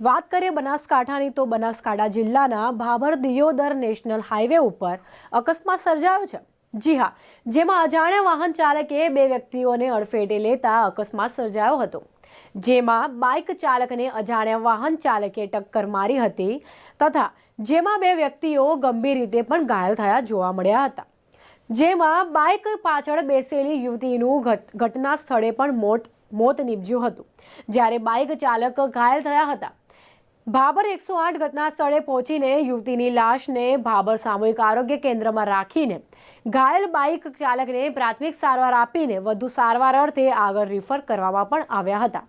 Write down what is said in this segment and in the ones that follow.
વાત કરીએ બનાસકાંઠાની, તો બનાસકાંઠા જિલ્લાના ભાભર દિયોદર નેશનલ હાઈવે ઉપર અકસ્માત સર્જાયો છે. જી હા, જેમાં અજાણ્યા વાહન ચાલકે બે વ્યક્તિઓને અડફેટે લેતા અકસ્માત સર્જાયો હતો. જેમાં બાઇક ચાલકને અજાણ્યા વાહન ચાલકે ટક્કર મારી હતી તથા જેમાં બે વ્યક્તિઓ ગંભીર રીતે પણ ઘાયલ થયા જોવા મળ્યા હતા. જેમાં બાઇક પાછળ બેસેલી યુવતીનું ઘટ- ઘટના સ્થળે પણ મોત મોત નીપજ્યું હતું. જ્યારે બાઇક ચાલક ઘાયલ થયા હતા ભાભર એકસો આઠ ઘટના સ્થળે પહોંચીને યુવતીની લાશને ભાભર સામૂહિક આરોગ્ય કેન્દ્રમાં રાખીને ઘાયલ બાઇક ચાલકને પ્રાથમિક સારવાર આપીને વધુ સારવાર અર્થે આગળ રિફર કરવામાં પણ આવ્યા હતા.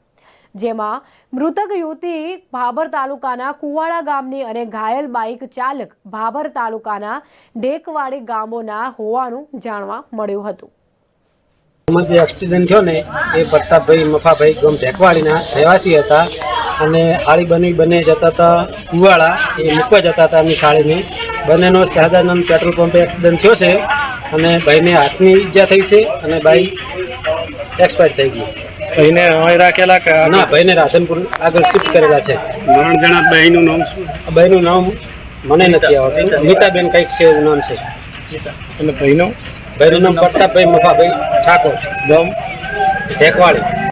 જેમાં મૃતક યુવતી ભાભર તાલુકાના કુવાડા ગામની અને ઘાયલ બાઇક ચાલક ભાભર તાલુકાના ઢેકવાડી ગામોના હોવાનું જાણવા મળ્યું હતું. જે એક્સિડન્ટ થયો ને, એ પ્રતાપભાઈ, મફાભાઈ ગમ ઢેકવાડીના રહેવાસી હતા. અને હાળી બની બંને જતા હતા કુવાળા એ મૂકવા જતા હતા એમની શાળીની. બંનેનો સહજાનંદ પેટ્રોલ પંપે એક્સિડન્ટ થયો છે અને ભાઈને હાથની ઈજા થઈ છે અને ભાઈ એક્સપાયર થઈ ગઈ ભાઈને અહીં રાખેલા કે ના ભાઈને રાધનપુર આગળ શિફ્ટ કરેલા છે. ત્રણ જણા ભાઈનું નામ શું? ભાઈનું નામ મને નથી આવડતું. નીતાબેન કંઈક છે એવું નામ છે. અને ભાઈનું? ભાઈનું નામ પ્રતાપભાઈ મફાભાઈ ઠાકોર. ગામ? ઢેકવાડી